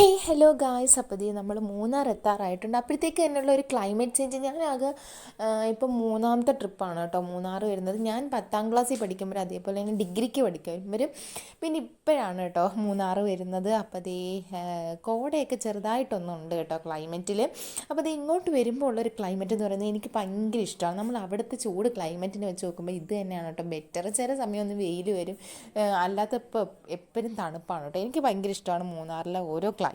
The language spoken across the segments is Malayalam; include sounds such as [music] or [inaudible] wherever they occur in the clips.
ഹേ ഹലോ ഗായ്സ് അപ്പോൾ നമ്മൾ മൂന്നാർ എത്താറായിട്ടുണ്ട് അപ്പോഴത്തേക്ക് തന്നെയുള്ള ഒരു ക്ലൈമറ്റ് ചേഞ്ച് ഞാൻ ആകെ ഇപ്പം മൂന്നാമത്തെ ട്രിപ്പാണ് കേട്ടോ മൂന്നാർ വരുന്നത്. ഞാൻ പത്താം ക്ലാസ്സിൽ പഠിക്കുമ്പോൾ അതേപോലെ തന്നെ ഡിഗ്രിക്ക് പഠിക്കുമ്പോഴും പിന്നെ ഇപ്പോഴാണ് കേട്ടോ മൂന്നാർ വരുന്നത്. അപ്പോൾ ദേ കോടയൊക്കെ ചെറുതായിട്ടൊന്നുണ്ട് കേട്ടോ ക്ലൈമറ്റിൽ അപ്പോൾ അത് ഇങ്ങോട്ട് വരുമ്പോൾ ഉള്ളൊരു ക്ലൈമറ്റ് എന്ന് പറയുന്നത് എനിക്ക് ഭയങ്കര ഇഷ്ടമാണ് നമ്മൾ അവിടുത്തെ ചൂട് ക്ലൈമറ്റിനെ വെച്ച് നോക്കുമ്പോൾ ഇത് തന്നെയാണ് കേട്ടോ ബെറ്റർ ചില സമയം ഒന്ന് വെയിൽ വരും. അല്ലാത്തപ്പോൾ എപ്പോഴും തണുപ്പാണ് കേട്ടോ എനിക്ക് ഭയങ്കര ഇഷ്ടമാണ് മൂന്നാറിലെ ഓരോ ക്ലൈമറ്റും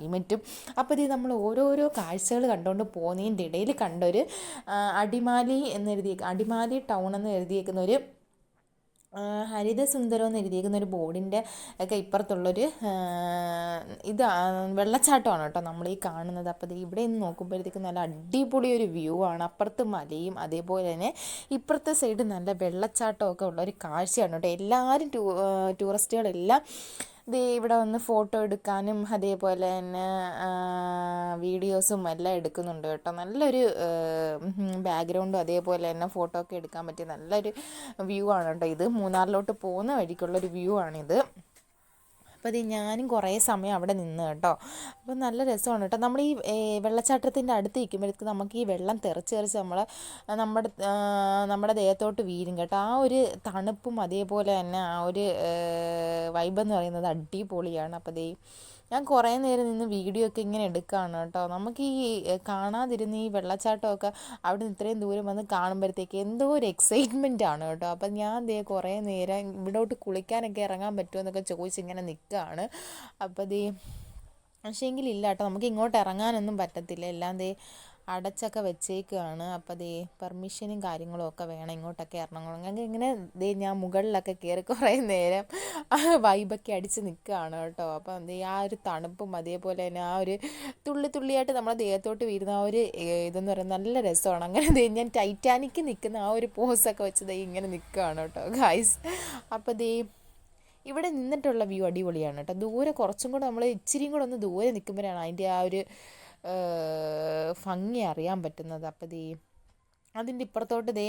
അപ്പോൾ ഇത് നമ്മൾ ഓരോരോ കാഴ്ചകൾ കണ്ടുകൊണ്ട് പോകുന്നതിന്റെ ഇടയിൽ കണ്ടൊരു അടിമാലി എന്നെഴുതിയ അടിമാലി ടൗൺ എന്ന് എഴുതിയേക്കുന്ന ഒരു ഹരിതസുന്ദരം എന്ന് എഴുതിയേക്കുന്ന ഒരു ബോർഡിന്റെ ഒക്കെ ഇപ്പുറത്തുള്ളൊരു ഇത് വെള്ളച്ചാട്ടമാണ് കേട്ടോ നമ്മൾ ഈ കാണുന്നത്. അപ്പോൾ ഇവിടെ നിന്ന് നോക്കുമ്പോഴത്തേക്ക് നല്ല അടിപൊളി ഒരു വ്യൂ ആണ്. അപ്പുറത്ത് മലയും അതേപോലെ തന്നെ ഇപ്പുറത്തെ സൈഡ് നല്ല വെള്ളച്ചാട്ടമൊക്കെ ഉള്ള ഒരു കാഴ്ചയാണ് കേട്ടോ. എല്ലാവരും ടൂ ടൂറിസ്റ്റുകളെല്ലാം ദേ ഇവിടെ വന്ന് ഫോട്ടോ എടുക്കാനും അതേപോലെ തന്നെ വീഡിയോസും എല്ലാം എടുക്കുന്നുണ്ട് കേട്ടോ. നല്ലൊരു ബാക്ക്ഗ്രൗണ്ടും അതേപോലെ തന്നെ ഫോട്ടോ ഒക്കെ എടുക്കാൻ പറ്റിയ നല്ലൊരു വ്യൂ ആണ് കേട്ടോ ഇത്. മൂന്നാറിലോട്ട് പോകുന്ന വഴിക്കുള്ളൊരു വ്യൂ ആണിത് അപ്പോൾ ഇത് ഞാനും കുറേ സമയം അവിടെ നിന്ന് കേട്ടോ. അപ്പോൾ നല്ല രസമാണ് കേട്ടോ. നമ്മൾ ഈ വെള്ളച്ചാട്ടത്തിന്റെ അടുത്ത് നിൽക്കുമ്പോഴത്തേക്ക് നമുക്ക് ഈ വെള്ളം തെറിച്ച് തെറിച്ച് നമ്മൾ നമ്മുടെ നമ്മുടെ ദേഹത്തോട്ട് വീരും കേട്ടോ. ആ ഒരു തണുപ്പും അതേപോലെ തന്നെ ആ ഒരു വൈബെന്ന് പറയുന്നത് അടിപൊളിയാണ്. അപ്പോൾ ദേ ഞാൻ കുറേ നേരം നിന്ന് വീഡിയോ ഒക്കെ ഇങ്ങനെ എടുക്കുകയാണ് കേട്ടോ. നമുക്ക് ഈ കാണാതിരുന്ന ഈ വെള്ളച്ചാട്ടമൊക്കെ അവിടെ നിന്ന് ഇത്രയും ദൂരം വന്ന് കാണുമ്പോഴത്തേക്ക് എന്തോ ഒരു എക്സൈറ്റ്മെന്റ് ആണ് കേട്ടോ. അപ്പം ഞാൻ ദേ കുറേ നേരം ഇവിടോട്ട് കുളിക്കാനൊക്കെ ഇറങ്ങാൻ പറ്റുമോ എന്നൊക്കെ ചോദിച്ച് ഇങ്ങനെ നിൽക്കുകയാണ് അപ്പോൾ ദേ പക്ഷേ എങ്കിലില്ല കേട്ടോ നമുക്ക് ഇങ്ങോട്ട് ഇറങ്ങാനൊന്നും പറ്റത്തില്ല. എല്ലാം ദേ അടച്ചൊക്കെ വെച്ചേക്കുകയാണ് അപ്പോൾ ദേ പെർമിഷനും കാര്യങ്ങളും ഒക്കെ വേണം. ഇങ്ങോട്ടൊക്കെ ഇറങ്ങണം ഞങ്ങൾക്ക് ഇങ്ങനെ ദേ ഞാൻ മുകളിലൊക്കെ കയറി കുറേ നേരം വൈബൊക്കെ അടിച്ച് നിൽക്കുകയാണ് കേട്ടോ. അപ്പം ദേ ആ ഒരു തണുപ്പും അതേപോലെ തന്നെ ആ ഒരു തുള്ളി തുള്ളിയായിട്ട് നമ്മളെ ദേഹത്തോട്ട് വീരുന്ന ആ ഒരു ഇതെന്ന് പറയുന്നത് നല്ല രസമാണ്. അങ്ങനെ ദേ ഞാൻ ടൈറ്റാനിക്ക് നിൽക്കുന്ന ആ ഒരു പോസൊക്കെ വെച്ച് ദേ ഇങ്ങനെ നിൽക്കുകയാണ് കേട്ടോ ഗായ്സ് അപ്പോൾ ദേ ഇവിടെ നിന്നിട്ടുള്ള വ്യൂ അടിപൊളിയാണ് കേട്ടോ. ദൂരെ കുറച്ചും കൂടെ നമ്മൾ ഇച്ചിരിയും കൂടെ ഒന്ന് ദൂരെ നിൽക്കുമ്പോഴാണ് അതിന്റെ ആ ഒരു ഭംഗി അറിയാൻ പറ്റുന്നത്. അപ്പോൾ ദേ അതിന്റെ ഇപ്പുറത്തോട്ട് ദേ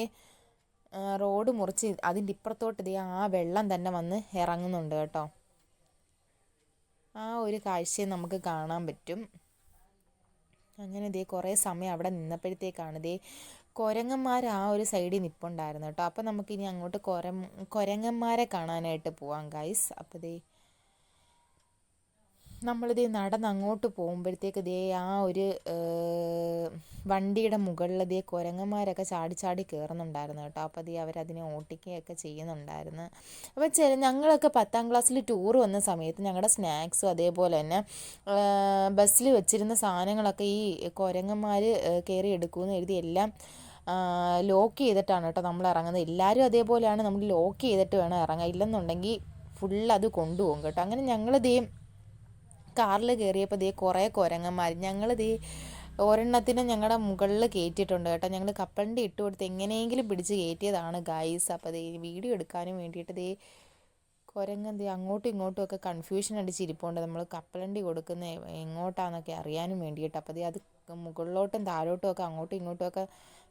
റോഡ് മുറിച്ച് അതിന്റെ ഇപ്പുറത്തോട്ട് ദേ ആ വെള്ളം തന്നെ വന്ന് ഇറങ്ങുന്നുണ്ട് കേട്ടോ. ആ ഒരു കാഴ്ചയും നമുക്ക് കാണാൻ പറ്റും. അങ്ങനെ ദേ കുറേ സമയം അവിടെ നിന്നപ്പോഴത്തേക്കാണ് ദേ കുരങ്ങന്മാർ ആ ഒരു സൈഡിൽ നിൽപ്പുണ്ടായിരുന്നു കേട്ടോ. അപ്പോൾ നമുക്കിനി അങ്ങോട്ട് കുര കുരങ്ങന്മാരെ കാണാനായിട്ട് പോവാം ഗൈസ് അപ്പോൾ ദേ നമ്മളിത് നടന്ന് അങ്ങോട്ട് പോകുമ്പോഴത്തേക്ക് ദേ ആ ഒരു വണ്ടിയുടെ മുകളിൽ ദേ കുരങ്ങന്മാരൊക്കെ ചാടി ചാടി കയറുന്നുണ്ടായിരുന്നു കേട്ടോ. അപ്പോൾ ദേ അവരതിനെ ഓട്ടിക്കുകയൊക്കെ ചെയ്യുന്നുണ്ടായിരുന്നു. അപ്പോൾ ചില ഞങ്ങളൊക്കെ പത്താം ക്ലാസ്സിൽ ടൂർ വന്ന സമയത്ത് ഞങ്ങളുടെ സ്നാക്സും അതേപോലെ തന്നെ ബസ്സിൽ വെച്ചിരുന്ന സാധനങ്ങളൊക്കെ ഈ കുരങ്ങന്മാർ കയറി എടുക്കുമെന്ന് എഴുതി എല്ലാം ലോക്ക് ചെയ്തിട്ടാണ് കേട്ടോ നമ്മൾ ഇറങ്ങുന്നത്. എല്ലാവരും അതേപോലെയാണ് നമ്മൾ ലോക്ക് ചെയ്തിട്ട് വേണം ഇറങ്ങാൻ. ഇല്ലെന്നുണ്ടെങ്കിൽ ഫുൾ അത് കൊണ്ടുപോകും കേട്ടോ. അങ്ങനെ ഞങ്ങളിതേ കാറിൽ കയറിയപ്പോൾ ദേ കുറേ കുരങ്ങന്മാർ ഞങ്ങൾ ദേ ഒരെണ്ണത്തിനെ ഞങ്ങളുടെ മുകളിൽ കയറ്റിയിട്ടുണ്ട് കേട്ടോ. ഞങ്ങൾ കപ്പലിന്റെ ഇട്ട് കൊടുത്ത് എങ്ങനെയെങ്കിലും പിടിച്ച് കയറ്റിയതാണ് ഗായ്സ് അപ്പോൾ ദേ വീഡിയോ എടുക്കാനും വേണ്ടിയിട്ട് ദേ കുരങ്ങ് ദേ അങ്ങോട്ടും ഇങ്ങോട്ടും ഒക്കെ കൺഫ്യൂഷൻ അടിച്ചിരിപ്പുണ്ട് നമ്മൾ കപ്പലണ്ടി കൊടുക്കുന്ന എങ്ങോട്ടാന്നൊക്കെ അറിയാനും വേണ്ടിയിട്ട്. അപ്പോൾ അത് മുകളിലോട്ടും താഴോട്ടും ഒക്കെ അങ്ങോട്ടും ഇങ്ങോട്ടും ഒക്കെ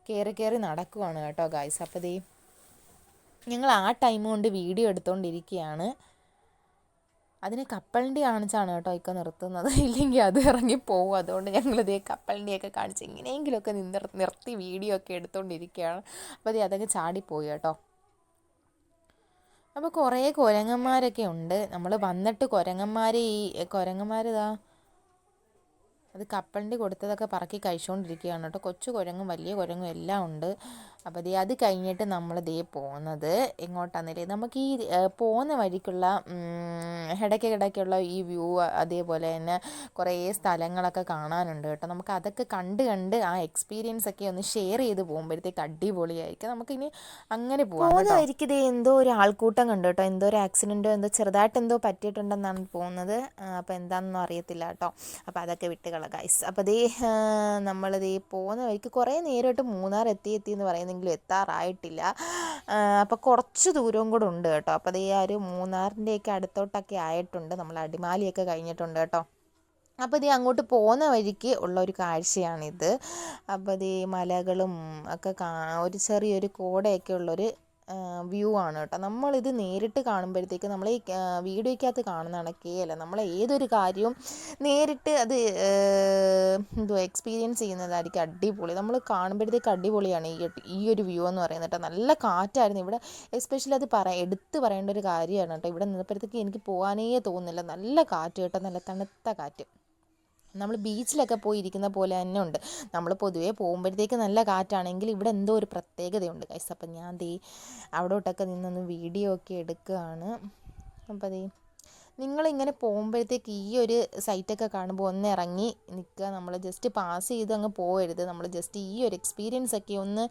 കയറി കയറി നടക്കുവാണ് കേട്ടോ ഗായ്സ് അപ്പോൾ ഞങ്ങൾ ആ ടൈം കൊണ്ട് വീഡിയോ എടുത്തുകൊണ്ടിരിക്കുകയാണ് അതിന് കപ്പലിന്റെ കാണിച്ചാണ് കേട്ടോ ഇക്ക നിർത്തുന്നത്. [laughs] ഇല്ലെങ്കിൽ അത് ഇറങ്ങി പോകും അതുകൊണ്ട് ഞങ്ങളിത് കപ്പലിന്റെയൊക്കെ കാണിച്ച് എങ്ങനെയെങ്കിലുമൊക്കെ നിന്ന് നിർത്തി വീഡിയോ ഒക്കെ എടുത്തുകൊണ്ടിരിക്കുകയാണ് അപ്പോൾ അത് അതൊക്കെ ചാടിപ്പോയി കേട്ടോ. അപ്പോൾ കുറേ കുരങ്ങന്മാരൊക്കെ ഉണ്ട്. നമ്മൾ വന്നിട്ട് കുരങ്ങന്മാർ ഈ കുരങ്ങന്മാർ ഇതാ അത് കപ്പലിന്റെ കൊടുത്തതൊക്കെ പറക്കി കഴിച്ചുകൊണ്ടിരിക്കുകയാണ് കേട്ടോ. കൊച്ചു കുരങ്ങും വലിയ കുരങ്ങും എല്ലാം ഉണ്ട്. അപ്പോൾ ദേ അത് കഴിഞ്ഞിട്ട് നമ്മൾ ദേ പോകുന്നത് എങ്ങോട്ടാണെന്നില്ലേ നമുക്ക് ഈ പോകുന്ന വഴിക്കുള്ള ഇടയ്ക്ക് ഇടയ്ക്കുള്ള ഈ വ്യൂ അതേപോലെ തന്നെ കുറേ സ്ഥലങ്ങളൊക്കെ കാണാനുണ്ട് കേട്ടോ. നമുക്ക് അതൊക്കെ കണ്ട് കണ്ട് ആ എക്സ്പീരിയൻസ് ഒക്കെ ഒന്ന് ഷെയർ ചെയ്ത് പോകുമ്പോഴത്തേക്ക് അടിപൊളിയായിരിക്കും. നമുക്കിനി അങ്ങനെ പോകാം പോകുന്ന വഴിക്ക് ദേ എന്തോ ഒരു ആൾക്കൂട്ടം കണ്ടു കേട്ടോ. എന്തോ ഒരു ആക്സിഡന്റോ എന്തോ ചെറുതായിട്ട് എന്തോ പറ്റിയിട്ടുണ്ടെന്നാണ് പോകുന്നത്. അപ്പോൾ എന്താണെന്നൊന്നും അറിയത്തില്ല കേട്ടോ. അപ്പോൾ അതൊക്കെ വിട്ടുകള ഗൈസ് അപ്പോൾ ദേ നമ്മളിതേ പോകുന്ന വഴിക്ക് കുറേ നേരമായിട്ട് മൂന്നാർ എത്തി എത്തി എന്ന് പറയുന്നത് എങ്കിലും എത്താറായിട്ടില്ല. അപ്പോൾ കുറച്ച് ദൂരവും കൂടെ ഉണ്ട് കേട്ടോ. അപ്പോൾ അത് ഈ ഒരു മൂന്നാറിന്റെയൊക്കെ അടുത്തോട്ടൊക്കെ ആയിട്ടുണ്ട്. നമ്മൾ അടിമാലിയൊക്കെ കഴിഞ്ഞിട്ടുണ്ട് കേട്ടോ. അപ്പോൾ ഇത് അങ്ങോട്ട് പോകുന്ന വഴിക്ക് ഉള്ള ഒരു കാഴ്ചയാണിത്. അപ്പോൾ ഇത് മലകളും ഒക്കെ കാ ഒരു ചെറിയൊരു കോടയൊക്കെ ഉള്ളൊരു വ്യൂ ആണ് കേട്ടോ. നമ്മളിത് നേരിട്ട് കാണുമ്പോഴത്തേക്ക് നമ്മൾ ഈ വീഡിയോയ്ക്കകത്ത് കാണുന്ന കണക്കേയല്ല നമ്മൾ ഏതൊരു കാര്യവും നേരിട്ട് അത് എന്തോ എക്സ്പീരിയൻസ് ചെയ്യുന്നതായിരിക്കും അടിപൊളി. നമ്മൾ കാണുമ്പോഴത്തേക്ക് അടിപൊളിയാണ് ഈ ഈ ഒരു വ്യൂ എന്ന് പറയുന്നത് കേട്ടോ. നല്ല കാറ്റായിരുന്നു ഇവിടെ. എസ്പെഷ്യലി അത് പറ എടുത്ത് പറയേണ്ട ഒരു കാര്യമാണ് കേട്ടോ. ഇവിടെ നിന്നപ്പോഴത്തേക്ക് എനിക്ക് പോകാനേ തോന്നുന്നില്ല. നല്ല കാറ്റ് കേട്ടോ. നല്ല തണുത്ത കാറ്റ്. നമ്മൾ ബീച്ചിലൊക്കെ പോയി ഇരിക്കുന്ന പോലെ തന്നെ ഉണ്ട്. നമ്മൾ പൊതുവേ പോകുമ്പോഴത്തേക്ക് നല്ല കാറ്റാണെങ്കിൽ ഇവിടെ എന്തോ ഒരു പ്രത്യേകതയുണ്ട് കൈസ് അപ്പം ഞാൻ ദേ അവിടോട്ടൊക്കെ നിന്നൊന്ന് വീഡിയോ ഒക്കെ എടുക്കുകയാണ്. അപ്പം ദേ നിങ്ങളിങ്ങനെ പോകുമ്പോഴത്തേക്ക് ഈ ഒരു സൈറ്റൊക്കെ കാണുമ്പോൾ ഒന്ന് ഇറങ്ങി നിൽക്കുക. നമ്മൾ ജസ്റ്റ് പാസ് ചെയ്ത് അങ്ങ് പോകരുത് നമ്മൾ ജസ്റ്റ് ഈ ഒരു എക്സ്പീരിയൻസ് ഒക്കെ ഒന്ന്